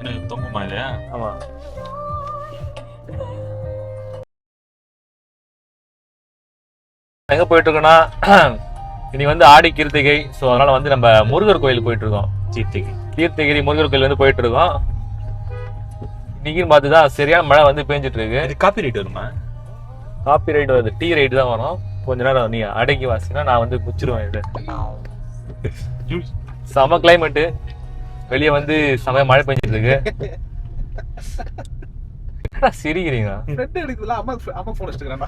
எனக்கு தொங்குமா இது ஆமா எங்க போயிட்டு இருக்கோம்னா இன்னைக்கு வந்து ஆடி கிருத்திகை ஸோ அதனால வந்து நம்ம முருகர் கோயில் போயிட்டு இருக்கோம் சீர்த்திக்கு கீர்த்திகிரி முருகர் கோயில் வந்து போயிட்டு இருக்கோம் இன்னைக்குன்னு பார்த்து தான் சரியான மழை வந்து பேஞ்சிட்டு இருக்கு இது காப்பி ரைட் வருமா? காப்பி ரைட் வருது. டீ ரைட் தான் வரும். கொஞ்ச நேரம் நீ அடக்கி வாசினா நான் வந்து குச்சிருவேன் இது. செம கிளைமேட்டு வெளியே வந்து செம மழை பெஞ்சிட்டு இருக்கு என்னடா சிரிக்கிறீங்க ஃப்ரெண்ட் எடுக்குதுல அம்மா அம்மா போன் வச்சுக்கிறேன்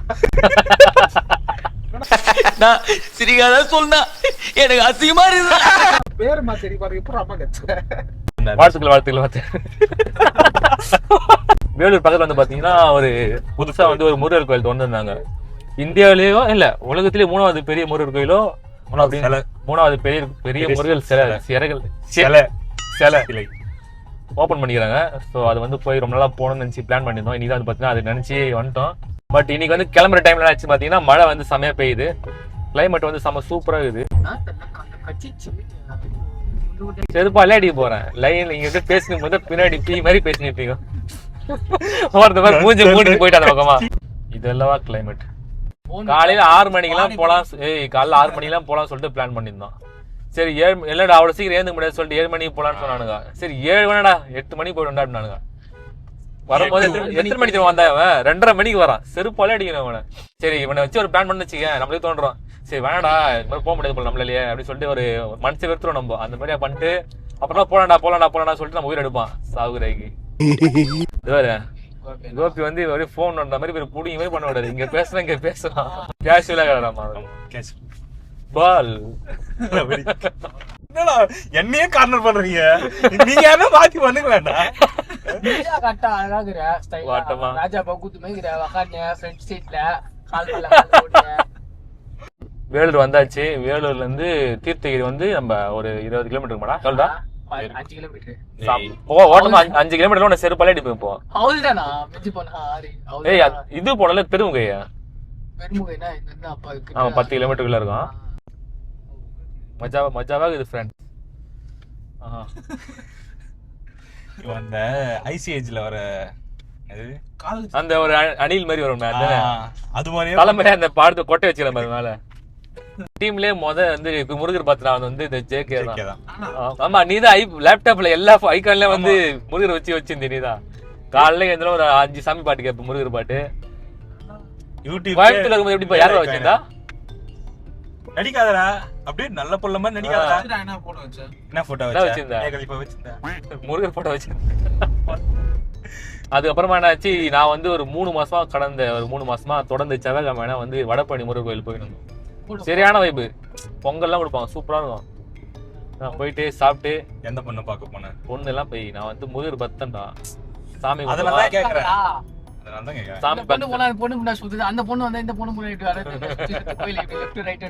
நான் சிரிக்காத சொன்னா எனக்கு அசிங்கமா இருக்கு பேருமா சரி அம்மா வாழ்த்துக்கள் வாழ்த்துக்கள் வேலூர் பக்கத்துல வந்து பாத்தீங்கன்னா ஒரு புதுசா வந்து ஒரு முருகர் கோயில் திறந்திருந்தாங்க இந்தியாவிலேயோ இல்ல உலகத்திலேயே மூணாவது பெரிய முருகர் கோயிலோ மூணாவது. மூணாவது பெரிய பெரிய முருகல் சிலை சிலை. சிறைகள் சிலை. சிலை சிலை ஓப்பன் பண்ணிக்கிறாங்க. ஸோ அது வந்து போய் ரொம்ப நாளாக போகணும்னு நினச்சி பிளான் பண்ணியிருந்தோம். இன்னைக்கு வந்து பார்த்தீங்கன்னா அது நினச்சி வந்துட்டோம். பட் இன்னைக்கு வந்து கிளம்புற டைம்ல ஆச்சு பார்த்தீங்கன்னா மழை வந்து செமையா பெய்யுது. கிளைமேட் வந்து செம்ம சூப்பரா இருக்குது. செருப்பாலே அடிக்க போறேன். லைன் நீங்க வந்து பேசினும் போது பின்னாடி பீ மாதிரி பேசினிருப்பீங்க ஒருத்த மாதிரி மூஞ்சி மூடிட்டு போயிட்டு அந்த பக்கமா. இதெல்லாம் கிளைமேட் காலையில ஆறு மணிக்கெல்லாம் போலாம் ஏய் காலைல ஆறு மணிக்கெல்லாம் போலாம் சொல்லிட்டு பிளான் பண்ணியிருந்தோம். சரி ஏழு இல்லடா அவ்வளவு சீக்கிரம் ஏந்து முடியாது சொல்லிட்டு ஏழு மணிக்கு போலான்னு சொன்னானுங்க. சரி ஏழு வேணாடா எட்டு மணிக்கு போயிடும்டா அப்படின்னானுங்க. வரும்போது எத்தனை- மணிக்கு வந்தா அவன் ரெண்டரை மணிக்கு வரான். செருப்பாலே அடிக்கிறேன் அவனை சரி இவனை வச்சு ஒரு பிளான் பண்ணி வச்சுக்க நம்மளே தோன்றோம். சரி வேணாடா இது மாதிரி போக முடியாது போல நம்மளாலேயே அப்படின்னு சொல்லிட்டு ஒரு மனசு வெறுத்துரும் நம்ம. அந்த மாதிரியா பண்ணிட்டு அப்புறம் போலாம்டா போலாம்டா போலாம்டா சொல்லிட்டு நம்ம உயிர் எடுப்பான் வேற கோபி வந்து ஒரே போன் அந்த மாதிரி புடிங்க மாதிரி பண்ண விடாது இங்க பேசுறேன் இங்க பேசுறான் கேஷுவலா கிடறாமா கேஸ் பால். என்னடா என்னையே கார்னர் பண்றீங்க? நீங்க யாரா மாத்தி கரெக்டா வாட்டமா. ராஜா பகுத்து ஃப்ரண்ட் சீட்ல கால் போட்டு வேலூர் வந்தாச்சு. வேலூர்ல இருந்து தீர்த்தகிரி வந்து நம்ம ஒரு இருபது கிலோமீட்டர் மாடா சொல்றா? அஞ்சு கிலோமீட்டர் அஞ்சு- கிலோமீட்டர் உன்னை செருப்பாலே அடிப்பேன் இப்போ. அவ்வளவுதானா மிஞ்சி போனா ஏய் இது போனல பெருமுகையா? பெருமுகைனா ஆமா பத்து கிலோமீட்டருக்குள்ள இருக்கும். மஜாவா மஜாவா இது ஃப்ரெண்ட் இவன் அந்த ஐசிஏஜ்ல வர அது அந்த ஒரு அணில் மாதிரி வரும் அதானே அது மாதிரியே தலைமையில அந்த பாடத்தை கொட்டை வச்சுக்கிற மாதிரி மேல. டீம்லயே முத வந்து இப்ப முருகர் பாத்திரா வந்து இந்த ஜேகே தான். ஆமா நீதான் ஐ லேப்டாப்ல எல்லா ஐகான்ல வந்து முருகர் வச்சு வச்சிருந்த நீதான் காலைல எந்த ஒரு அஞ்சு சாமி பாட்டு கேட்ப முருகர் பாட்டு. யூடியூப் கோயம்புத்தூர்ல இருக்கும்போது எப்படி யாரும் வச்சிருந்தா? நடிக்காதடா. அப்படியே நல்ல புள்ள மாதிரி நடிக்காதடா. என்ன போன வச்சேன் என்ன போட்டோ வச்ச? வச்சிருந்த? இப்ப வச்சிருந்தேன் முருகர் போட்டோ வச்சு அதுக்கப்புறமா என்னாச்சு நான் வந்து ஒரு மூணு மாசமா கடந்த ஒரு மூணு மாசமா தொடர்ந்து செவ்வாய்க்கிழமை வந்து வடபழனி முருகர் கோயில் போயிருந்தோம் சரியான வைப்பு பொங்கல்லாம் கொடுப்பாங்க சூப்பரா இருக்கும். நான் போயிட்டு சாப்பிட்டு எந்த பொண்ணு பார்க்க போனேன்? பொண்ணு எல்லாம் போய் நான் வந்து முருகர் பக்தன்டா. சாமி அதனால கும்பிடுவா. அதனால தான் பொண்ணு. போனா அந்த பொண்ணு முன்னாடி சுத்துது அந்த பொண்ணு வந்தா இந்த பொண்ணு முன்னாடி வர. கோயில் இப்படி லெஃப்ட் ரைட்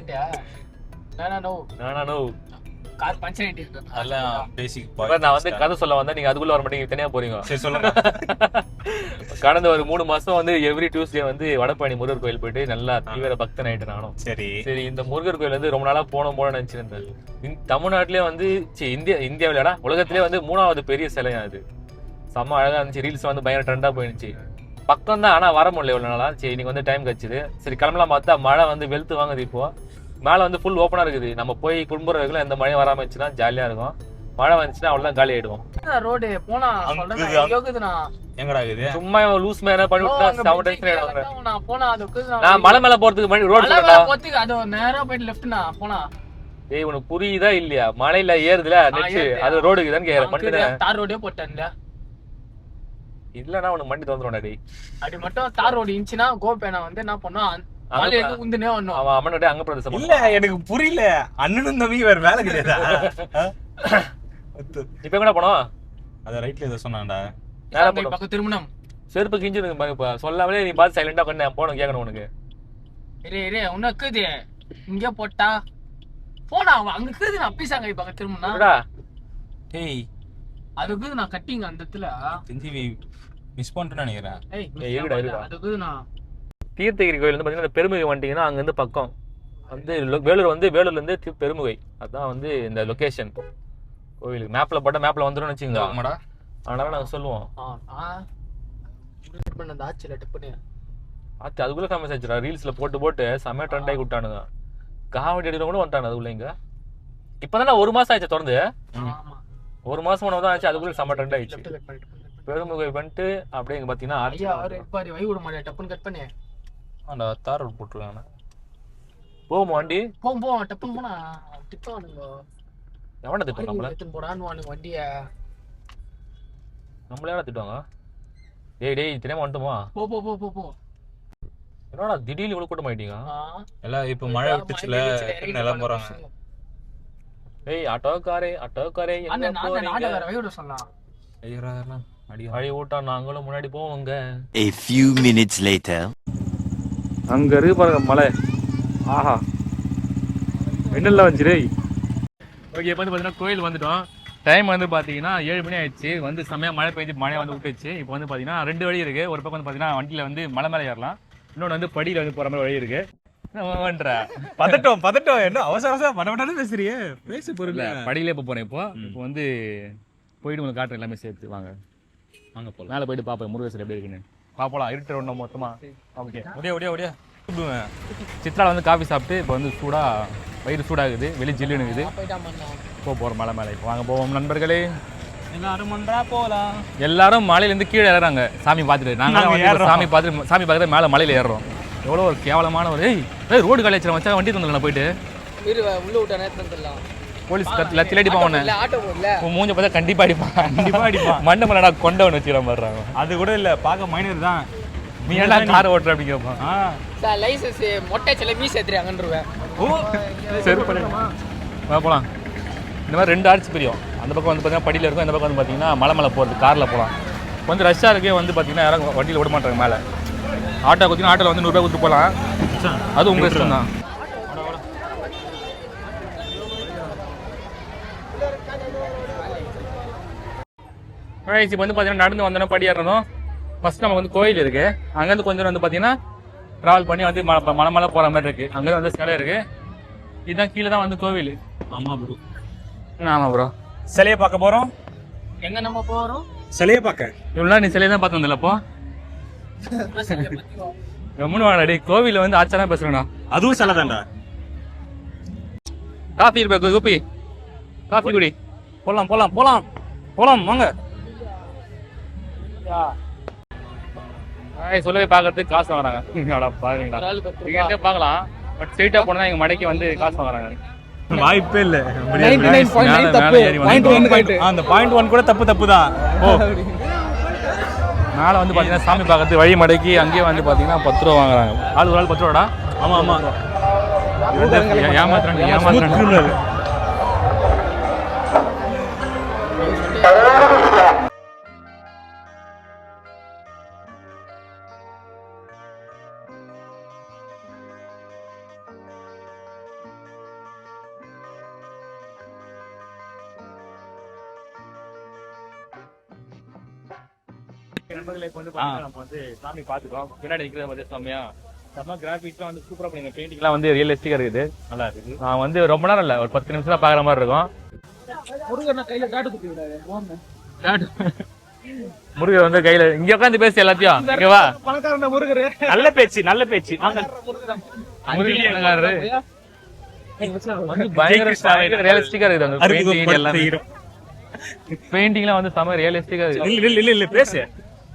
நோ நானா நோ கார் பஞ்சர் ஆயிட்டு இருக்கு அதெல்லாம் பேசிக் நான் வந்து கதை சொல்ல வந்தா நீங்க அதுக்குள்ள வர மாட்டீங்க. தனியா போறீங்க. சரி சொல்லுங்க. கடந்த ஒரு மூணு மாசம் வந்து எவ்ரி டியூஸ்டே வந்து வடபழனி முருகர் கோயில் போயிட்டு நல்லா தீவிர பக்தன் ஆயிட்டு நானும். சரி. சரி இந்த முருகர் கோயில் வந்து ரொம்ப நாளா போன போன நினைச்சிருந்தேன். இந்த தமிழ்நாட்டிலே வந்து சி இந்தியா இந்தியாவிலடா உலகத்திலே வந்து மூணாவது பெரிய சிலையா அது. செம்ம அழகா இருந்துச்சு. ரீல்ஸ் வந்து பயங்கர ட்ரெண்டா போயிருந்துச்சு பக்கம் தான் ஆனா வர முடியல இவ்வளவு நாளா. சரி இன்னைக்கு வந்து டைம் கழிச்சுது. சரி கிளம்பலாம் பார்த்தா மழை வந்து வெளுத்து வாங்குது இப்போ. மேல வந்து ஃபுல் ஓப்பனா இருக்குது. நம்ம போய் குடும்புறதுக்குள்ள எந்த மழையும் வராம இருந்துச்சுன்னா ஜாலியா இருக்கும். மழை வந்துச்சுன்னா அவ்வளவுதான் காலி ஆயிடுவோம். ரோடு போனா இருக்குது, எங்கடா இது சும்மா லூஸ் மேல பண்ணி விட்டா செவன் டென்ஷன் நான் போனா அது இருக்குது நான் மலை மேல போறதுக்கு முன்னாடி ரோடு போறதுக்கு அது நேரா போயிட்டு லெஃப்ட்னா போனா. ஏய் உனக்கு புரியுதா இல்லையா? மலையில ஏறுதுல நெச்சு. அது ரோடு இருக்குதான்னு கேக்குறேன் பண்ணிட்டு தார் ரோடே போட்டேன்ல. இல்லன்னா உனக்கு மண்டி தந்துடும் டேய். அப்படி மட்டும் தார் ரோடு இருந்துச்சுன்னா கோபேனா வந்து என்ன வரணும். அவன் அம்மனோட அங்க பிரதேசம் இல்ல எனக்கு புரியல. அண்ணனும் தம்பி வேற வேலை கிடையாதா? இப்ப எங்கடா போனோம்? அத ரைட்ல ஏதோ சொன்னான்டா. பக்கம் திருமணம். செருப்பு கிஞ்சிருக்கு சொல்லாமலே நீ பார்த்து சைலண்டா பண்ண போனோம் கேட்கணும் உனக்கு. இரு இரு உனக்கு இது இங்க போட்டா. போனா அவன் அங்க இருக்குது நான் பீசாங்க பக்கம் திரும்பினா. என்னடா? டேய் அதுக்கு நான் கட்டிங்க அந்த இடத்துல தெரிஞ்சு மிஸ் பண்ணிட்டேன்னு நினைக்கிறேன். அதுக்கு நான் தீர்த்தகிரி கோயில் வந்து பாத்தீங்கன்னா இந்த பெருமுகை வந்துட்டீங்கன்னா அங்க இருந்து பக்கம். வந்து வேலூர் வந்து வேலூர்ல இருந்து தி- பெருமுகை. அதான் வந்து இந்த லொகேஷன் கோயிலுக்கு மேப்ல போட்டா மேப்ல வந்துடும் வச்சுங்க ஆமாடா. அதனால நாங்க சொல்லுவோம். ஆ நான் முடிவு பண்ண அந்த ஆச்சுல டப்புன்னு. அது அதுக்குள்ள ஃபேமஸ் ஆச்சுடா. ரீல்ஸ்ல போட்டு போட்டு செம்ம ட்ரெண்ட் ஆகி விட்டானுங்க. காமெடி எடுக்கிற கூட வந்துட்டானு அதுக்குள்ள இங்க. இப்பதானே ஒரு மாசம் ஆச்சு திறந்து. ஆமா. ஒரு மாசம் போனதான் ஆச்சு அதுக்குள்ள செம்ம ட்ரெண்ட் ஆயிடுச்சு. பெருமுகை பண்ணிட்டு அப்படியே இங்க பாத்தீங்கன்னா ஐயா பாரு வை விட மாட்டேன் டப்புன்னு கட் பண்ணி. அந்த தார் ரோட் போட்டுருக்காங்க. போகுமா வண்டி? போ போ டப்புன்னு போனா திட்டுவானுங்க. எவனை திட்டம் நம்மள? எடுத்துன்னு போடான்னு வானுங்க வண்டிய. நம்மள யாரா திட்டுவாங்க? டேய் டேய் தெரியாம வந்துட்டோமா? போ போ போ போ போ. என்னடா திடீர்னு இவ்வளவு கூட்டம் ஆயிட்டீங்க. எல்லாம் இப்ப மழை விட்டுச்சுல எல்லாம் போறாங்க. டேய் ஆட்டோக்காரே எங்க அண்ணன் நான் நாடகார வை விட சொல்லலாம். ஐயரா அடியா. வழி ஓட்டா நாங்களும் முன்னாடி போவோங்க. A few minutes later. அங்க இருக்கு பாருங்க மலை. ஆஹா. வெண்ணல்ல வந்துச்சு ஓகே இப்போ வந்து பார்த்தீங்கன்னா கோயில் வந்துட்டோம். டைம் வந்து பார்த்தீங்கன்னா ஏழு மணி ஆயிடுச்சு. வந்து செம்மையாக மழை பெஞ்சு மழை வந்து விட்டுச்சு. இப்போ வந்து பார்த்தீங்கன்னா ரெண்டு வழி இருக்கு. ஒரு பக்கம் வந்து பார்த்தீங்கன்னா வண்டியில் வந்து மலை மேலே ஏறலாம். இன்னொன்று வந்து படியில் வந்து போகிற மாதிரி வழி இருக்கு. பதட்டம் பதட்டம். என்ன அவசர அவசரம் படப்பட்டாலும் பேசுறியே? பேசு பொருள் இல்லை படியிலே இப்போ போகிறேன் இப்போ. இப்போ வந்து போயிட்டு உங்களுக்கு காட்டுறேன் எல்லாமே சேர்த்து. வாங்க. வாங்க போலாம். மேலே போயிட்டு பார்ப்போம் முருகேசர் எப்படி இருக்குன்னு. பார்ப்போம் இருட்டு ஒன்று மொத்தமாக ஓகே. ஒடியா ஒடியா ஒடியா. கூப்பிடுவேன் சித்ரால வந்து காஃபி சாப்பிட்டு இப்போ வந்து சூடாக வயிறு சூடாகுது. வெளி ஜில்லுன்னு இருக்குது போக போகிறோம் மலை மேலே. இப்போ வாங்க போவோம் நண்பர்களே. எல்லாரும் ஒன்றா போலாம். எல்லாரும் மலையிலேருந்து கீழே ஏறுறாங்க சாமி பார்த்துட்டு. நாங்க நாங்க வந்து இப்ப ஏறுறோம். சாமி பார்த்துட்டு சாமி பார்த்துட்டு மேலே மலையில ஏறுறோம். எவ்வளோ ஒரு கேவலமான ஒரு ஏய் ஏய் ரோடு காலி வச்சா வண்டி தந்துடலாம் போயிட்டு. இரு உள்ள விட்டா நேரத்துல தரலாம் போலீஸ் கத்து லத்தி அடிப்பான் ஆட்டோ மூஞ்ச பார்த்தா கண்டிப்பா அடிப்பான். கண்டிப்பா அடிப்பான். மண்டை மலடா கொண்டவன் வச்சுக்கிற மாதிரிறாங்க அது கூட இல்ல பார்க்க மைனர் தான். நீ என்ன கார் ஓட்டுற அப்படி கேட்பான் ஆ. சார் லைசன்ஸ் மொட்டை சில மீஸ் எடுத்துறாங்கன்றவேன் ஓ செருப்பு வா போலாம். இந்த மாதிரி ரெண்டு ஆர்ச்சி பிரியும். அந்த பக்கம் வந்து பார்த்தீங்கன்னா படியில் இருக்கும் இந்த பக்கம் வந்து பார்த்தீங்கன்னா மலை மேலே போகிறது காரில் போகலாம் கொஞ்சம் ரஷ்ஷாக இருக்கே வந்து பார்த்தீங்கன்னா யாரும் வண்டியில் விட மாட்டாங்க மேலே. ஆட்டோ கொடுத்தீங்கன்னா ஆட்டோவில் வந்து நூறுரூவா கொடுத்து போகலாம் அது உங்கள் இஷ்டம் தான் இப்போ வந்து பார்த்தீங்கன்னா நடந்து வந்தோன்னா படி ஏறணும். ஃபர்ஸ்ட் நமக்கு வந்து கோயில் இருக்கு. அங்கேருந்து கொஞ்சம் வந்து பார்த்தீங்கன்னா ட்ராவல் பண்ணி வந்து மலை மலை மலை போகிற மாதிரி இருக்கு. அங்கே வந்து சிலை இருக்கு. இதுதான் கீழே தான் வந்து கோவில். ஆமா ப்ரோ ஆமா ப்ரோ சிலையை பார்க்க போறோம். எங்க நம்ம போறோம்? சிலையை பார்க்க. இவ்வளோ நீ சிலையை தான் பார்த்து வந்தல அப்போ? கம்முன்னு வாடா கோவிலில் வந்து ஆச்சாரம் பேசுறேண்ணா அதுவும் சிலை தான்டா. காஃபி இருப்பா கோபி காஃபி குடி. போலாம் போலாம் போலாம். போலாம் வாங்க. சொல்லவே பார்க்கறதுக்கு காசு வாங்குறாங்க. என்ன பார்க்கலாம். பட் ஸ்ட்ரெயிட்டா போனா எங்க மடைக்கு வந்து காசு வாங்குறாங்க. வாய்ப்பே இல்ல. 99.9 மேல- தப்பு. மேல ஏறி Point வந்து- one point. அந்த பாயிண்ட் ஒன் கூட தப்பு தப்பு தான் ஓ மேலே வந்து பார்த்தீங்கன்னா சாமி பார்க்கறது வழி மடக்கி அங்கேயே வந்து பார்த்தீங்கன்னா பத்து ரூபா வாங்குறாங்க. ஆள் ஒரு ஆள் பத்து ரூபாடா? ஆமா ஆமா. ஏமாத்துறாங்க ஏமாத்துறாங்க நண்பர்களே இப்ப வந்து பாத்தீங்கன்னா நம்ம வந்து சாமி பாத்துக்கோம் பின்னாடி நிக்கிறது வந்து செம்மையா. செம்ம கிராபிக்ஸ்லாம் வந்து சூப்பரா பண்ணுங்க பெயிண்டிங்லாம் வந்து ரியலிஸ்டிக்கா இருக்குது. நல்லா இருக்கு நான் வந்து ரொம்ப நேரம் இல்ல ஒரு பத்து நிமிஷம் தான் பாக்குற மாதிரி இருக்கும். முருகன் கையில காட்டு குத்தி விடாது முருகர் வந்து கையில இங்க உட்காந்து பேசு எல்லாத்தையும். இங்க வா. பணக்காரன முருகரு. நல்ல பேச்சு நல்ல பேச்சு. முருகர்? பணக்காரரு. வந்து பயங்கர ரியலிஸ்டிக்கா இருக்குது அந்த பெயிண்டிங் எல்லாமே. பெயிண்டிங்லாம் வந்து செம ரியலிஸ்டிக்கா இருக்கு இல்ல இல்ல இல்ல பேசு.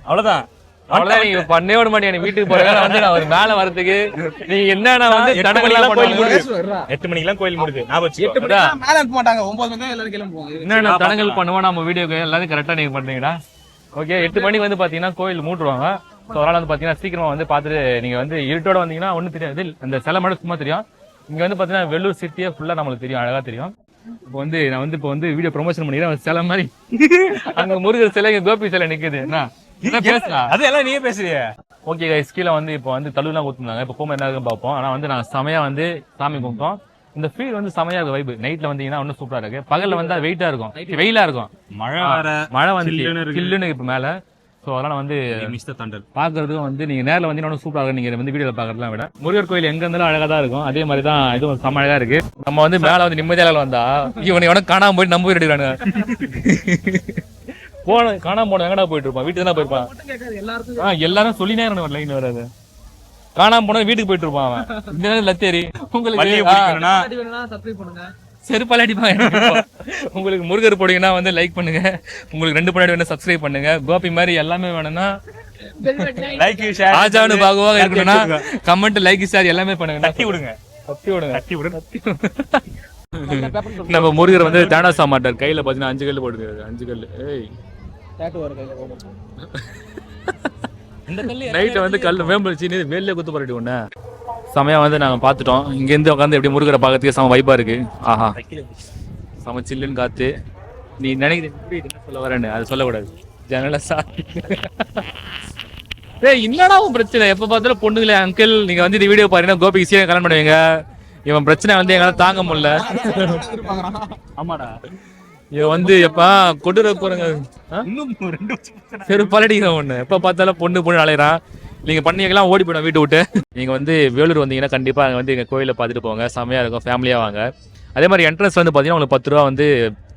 அவ்வளவுதான். அவ்வளவுதான் நீங்க பண்ணே விட மாட்டேன் வீட்டுக்கு வந்து நான் ஒரு மேல வரதுக்கு நீங்க என்னன்னா வந்து எட்டு மணிக்கெல்லாம் கோயில் முடியுது. எட்டு கோயில் முடியுது. மணிக்கு மேல அனுப்ப மாட்டாங்க. ஒன்பது மணிக்கு தான் எல்லாரும் கிளம்புவாங்க என்னென்ன தடங்கள் பண்ணுவோம் நம்ம வீடியோக்கு எல்லாத்தையும் கரெக்டா நீங்க பண்றீங்கடா ஓகே எட்டு மணிக்கு வந்து பாத்தீங்கன்னா கோயில் மூட்டுருவாங்க ஸோ அதனால வந்து பாத்தீங்கன்னா சீக்கிரமா வந்து பார்த்துட்டு நீங்க வந்து இருட்டோட வந்தீங்கன்னா ஒண்ணும் தெரியாது. அந்த சிலை மட்டும் சும்மா தெரியும். இங்க வந்து பாத்தீங்கன்னா வெள்ளூர் சிட்டியே ஃபுல்லா நம்மளுக்கு தெரியும் அழகா தெரியும். இப்போ வந்து நான் வந்து இப்போ வந்து வீடியோ ப்ரொமோஷன் பண்ணிக்கிறேன். சிலை மாதிரி அங்க முருகர் சிலை இங்க கோபி சிலை நிக்குது. என்ன? அது எல்லாம் நீயே பேசுறியே. ஓகே கைஸ் கீழே வந்து இப்போ வந்து தள்ளுலாம் ஊத்துனாங்க இப்போ போகும்போது என்ன இருக்குன்னு பார்ப்போம். ஆனா வந்து நான் செமையா வந்து சாமி கும்பிட்டோம். இந்த ஃபீல் வந்து செமையா இருக்கு வைப் நைட்ல வந்தீங்கன்னா இன்னும் சூப்பரா இருக்கு. பகல்ல வந்தா வெயிட்டா இருக்கும். வெயிலா இருக்கும். மழை வர மழை வந்து. சில்லுன்னு இப்ப மேல. சோ அதனால வந்து மிஸ் த தண்டர் பாக்குறதுக்கும் வந்து நீங்க நேர்ல வந்து இன்னும் சூப்பரா இருக்கும் நீங்க வந்து வீடியோல பாக்குறதுலாம் விட. முருகர் கோயில் எங்க இருந்தாலும் அழகா தான் இருக்கும். அதே மாதிரி தான் இதுவும் செம்ம அழகா இருக்கு. நம்ம வந்து மேல வந்து நிம்மதியால வந்தா இவனை எவனும் காணாம போய் வீடு எடுக்கிறானுங்க போன காணாம போன எங்கடா போயிட்டு இருப்பான் வீட்டுக்கு தானே போயிருப்பான்? ஆ எல்லாரும் சொல்லினே இருக்கணும் லைன் வராது. காணாம போனா வீட்டுக்கு போயிட்டு இருப்பான் அவன். இந்த லத்தேரி உங்களுக்கு செருப்பால அடிப்பாங்க உங்களுக்கு முருகர் போடுங்கன்னா வந்து லைக் பண்ணுங்க. உங்களுக்கு ரெண்டு பண்ணாடி வேணும் சப்ஸ்கிரைப் பண்ணுங்க. கோபி மாதிரி எல்லாமே வேணும்னா பெல் பட்டனை லைக் ஷேர் ஆஜானு பாகுவாக இருக்கணும்னா கமெண்ட் லைக் ஷேர் எல்லாமே பண்ணுங்க. தட்டி விடுங்க. தட்டி விடுங்க. தட்டி விடுங்க. நம்ம முருகர் வந்து தேனாசா மாட்டார் கையில பாத்தீங்கன்னா அஞ்சு கல் போட்டுருக்காரு. அஞ்சு கல் ஏய். டேட்டு வர கையில போகும் நைட்டு வந்து கல் வேம்பு வச்சு வெளில குத்து போராட்டி ஒண்ணு செமையா வந்து நாங்க பாத்துட்டோம் இங்க இருந்து உட்காந்து எப்படி முருகரை பார்க்கறதுக்கு செம வைப்பா இருக்கு. ஆஹா. செம சில்லுன்னு காத்து. நீ நினைக்கிற எப்படி என்ன சொல்ல வரேன்னு. அது சொல்லக்கூடாது. ஜன்னல சா ஏய் என்னடா உன் பிரச்சனை? எப்ப பார்த்தாலும் பொண்ணுங்களே அங்கிள் நீங்க வந்து இந்த வீடியோ பாருங்கன்னா கோபிக்கு சீக்கிரம் கல்யாணம் பண்ணுவீங்க இவன் பிரச்சனை வந்து எங்களால தாங்க முடியல. ஆமாடா. இவன் வந்து எப்பா இன்னும் ரெண்டு வருஷம் செருப்பாலடிங்க ஒண்ணு. எப்ப பார்த்தாலும் பொண்ணு பொண்ணு அலையறான் நீங்க பண்ணீங்கலாம் ஓடி போயிடும் வீட்டை விட்டு. நீங்க வந்து வேலூர் வந்தீங்கன்னா கண்டிப்பா அங்க வந்து எங்க கோயில பார்த்துட்டு போங்க. செமையா இருக்கும் ஃபேமிலியா வாங்க. அதே மாதிரி என்ட்ரன்ஸ் வந்து பாத்தீங்கன்னா உங்களுக்கு பத்து ரூபா வந்து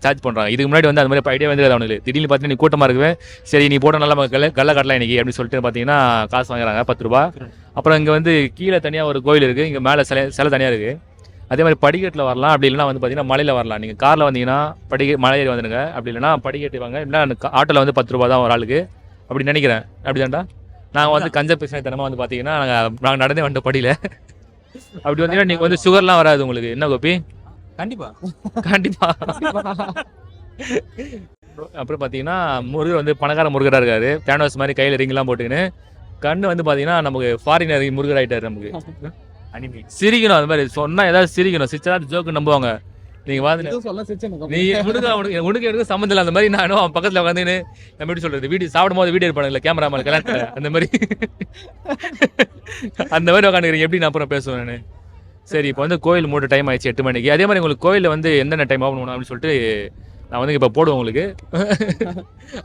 சார்ஜ் பண்றாங்க. இதுக்கு முன்னாடி வந்து அந்த மாதிரி ஐடியா வந்து அவனுக்கு திடீர்னு பார்த்தீங்கன்னா நீ கூட்டமா இருக்குவே. சரி நீ போட்ட நல்லா கல்ல கல்ல கட்டலாம் இன்னைக்கு அப்படின்னு சொல்லிட்டு பாத்தீங்கன்னா காசு வாங்குறாங்க பத்து ரூபா. அப்புறம் இங்க வந்து கீழே தனியா ஒரு கோயில் இருக்கு. இங்க மேல சிலை சிலை தனியா இருக்கு. அதே மாதிரி படிக்கட்டில் வரலாம் அப்படி இல்லைன்னா வந்து பார்த்தீங்கன்னா மலையில் வரலாம். நீங்கள் காரில் வந்தீங்கன்னா படிக்க மலை ஏறி வந்துடுங்க அப்படி இல்லைன்னா படிக்கட்டு வாங்க. இல்லைன்னா ஆட்டோவில் வந்து பத்து ரூபா தான் ஒரு ஆளுக்கு. அப்படி நினைக்கிறேன். அப்படிதான்டா? நாங்கள் வந்து கஞ்ச பிரச்சனை தனமாக வந்து பார்த்தீங்கன்னா நாங்கள் நாங்கள் நடந்தே வந்துட்டு படியில. அப்படி வந்தீங்கன்னா நீங்கள் வந்து சுகர்லாம் வராது உங்களுக்கு. என்ன கோபி? கண்டிப்பா. கண்டிப்பா. அப்புறம் பார்த்தீங்கன்னா முருகர் வந்து பணக்கார முருகராக இருக்காரு. தேனோஸ் மாதிரி கையில் ரிங்லாம் போட்டுக்கின்னு கண்ணு வந்து பார்த்தீங்கன்னா நமக்கு ஃபாரினர் முருகர் ஆயிட்டாரு நமக்கு. அனிமி. சிரிக்கணும் அது மாதிரி சொன்னா ஏதாவது சிரிக்கணும். சிரிச்சா ஜோக்கு நம்புவாங்க. நீங்க சிரிச்சு நீ உனக்கு அவனுக்கு உனக்கு எனக்கு சம்மந்தம் இல்லை அந்த மாதிரி நானும் அவன் பக்கத்துல உட்காந்துன்னு நம்ம எப்படி சொல்றது வீடியோ சாப்பிடும் போது வீடியோ எடுப்பானுங்களா கேமரா மேல கல்யாணத்துல அந்த மாதிரி. அந்த மாதிரி உட்காந்துக்கிறீங்க எப்படி நான் அப்புறம் பேசுவேன் நானு? சரி இப்போ வந்து கோயில் மூட டைம் ஆயிடுச்சு எட்டு மணிக்கு. அதே மாதிரி உங்களுக்கு கோயிலில் வந்து எந்தெந்த டைம் பண்ணணும் அப்படின்னு சொல்லிட்டு நான் வந்து இப்போ போடுவேன் உங்களுக்கு.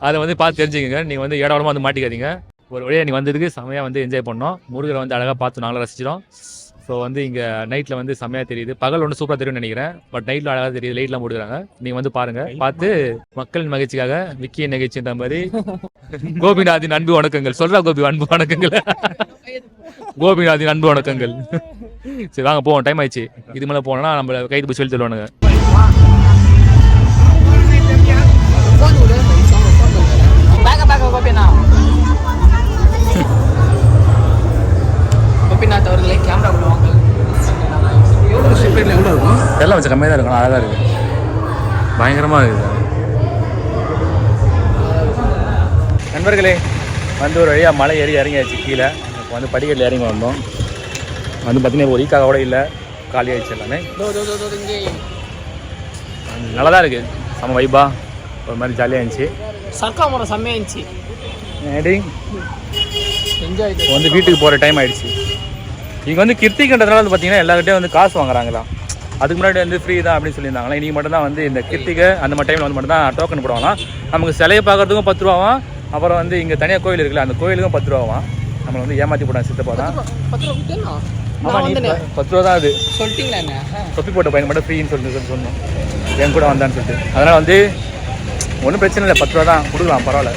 அதை வந்து பார்த்து தெரிஞ்சுக்கங்க. நீங்கள் வந்து இடமா வந்து மாட்டிக்காதீங்க. ஒரு வழியாக நீங்கள் வந்ததுக்கு செமையாக வந்து என்ஜாய் பண்ணோம். முருகரை வந்து அழகாக பார்த்து நாங்களும் ரசிச்சிட்டோம் ஸோ வந்து இங்கே நைட்டில் வந்து செம்மையாக தெரியுது. பகல் ஒன்று சூப்பராக தெரியும்னு நினைக்கிறேன். பட் நைட்டில் அழகாக தெரியுது. லைட்லாம் போட்டுக்கிறாங்க நீங்கள் வந்து பாருங்க. பார்த்து மக்களின் மகிழ்ச்சிக்காக விக்கிய நிகழ்ச்சின்ற மாதிரி கோபிநாதின் அன்பு வணக்கங்கள். சொல்றா கோபி அன்பு வணக்கங்கள். கோபிநாதின் அன்பு வணக்கங்கள். சரி வாங்க போவோம். டைம் ஆயிடுச்சு. இது மேலே போனோம்னா நம்ம கைது போய் சொல்லி தருவானுங்க எல்லாம் வச்சு கம்மியாக தான் இருக்கும் அழகாக இருக்கு. பயங்கரமாக இருக்குது நண்பர்களே வந்து ஒரு வழியாக மலை ஏறி இறங்கியாச்சு. கீழே. இப்போ வந்து படிக்கட்டில் இறங்கி வந்தோம். வந்து பார்த்தீங்கன்னா ஒரு வீக்காக கூட இல்லை. காலி ஆயிடுச்சு எல்லாமே. நல்லா தான் இருக்குது செம வைபா ஒரு மாதிரி ஜாலியாக இருந்துச்சு. சர்க்கா மரம் செம்மையா இருந்துச்சு. வந்து வீட்டுக்கு போகிற டைம் ஆயிடுச்சு. இங்கே வந்து கிருத்திகன்றதுனால வந்து பார்த்தீங்கன்னா எல்லார்கிட்டையும் வந்து காசு வாங்குறாங்களாம். அதுக்கு முன்னாடி வந்து ஃப்ரீ தான் அப்படின்னு சொல்லியிருந்தாங்களா? இன்றைக்கி மட்டும் தான் வந்து இந்த கிருத்திகை அந்த மாதிரி டைமில் வந்து மட்டும் தான் டோக்கன் போடுவாங்களாம். நமக்கு சிலையை பார்க்கறதுக்கும் பத்து ரூபாவாம். அப்புறம் வந்து இங்கே தனியாக கோயில் இருக்குல்ல அந்த கோயிலுக்கும் பத்து ரூபாவாம். நம்மளை வந்து ஏமாற்றி போட்டாங்க சித்தப்பா தான். ஆமாம் நீ பத்து ரூபா தான் அது. சொல்லிட்டீங்களா தொப்பி போட்ட பையன் மட்டும் ஃப்ரீன்னு சொல்லிட்டு சொன்னோம் என் கூட வந்தான்னு சொல்லிட்டு. அதனால் வந்து ஒன்றும் பிரச்சனை இல்லை பத்து ரூபா தான். கொடுக்கலாம் பரவாயில்ல.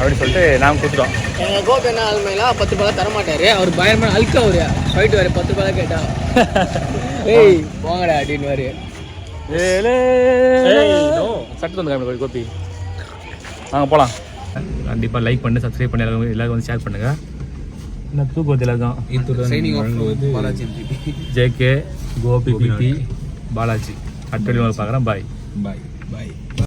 அப்படின்னு சொல்லிட்டு நாங்கள் கொடுத்துட்டோம் எங்க கோபி என்ன ஆளுமையில பத்து ரூபாய் தர மாட்டாரு. அவர் பயங்கரமான அழுக்க அவரு போயிட்டு வர பத்து ரூபாய் கேட்டா. ஏய் போங்கடா அப்படின்னு வாரு சட்டு வந்து கோபி. வாங்க போகலாம் கண்டிப்பாக லைக் பண்ணி சப்ஸ்கிரைப் பண்ணி எல்லாரும் எல்லாரும் வந்து ஷேர் பண்ணுங்கள் என்ன தூக்குவது எல்லாருக்கும்? இத்துடன் பாலாஜி ஜேகே கோபி பிபி பாலாஜி. அடுத்த பார்க்குறேன். பாய் பாய் பாய்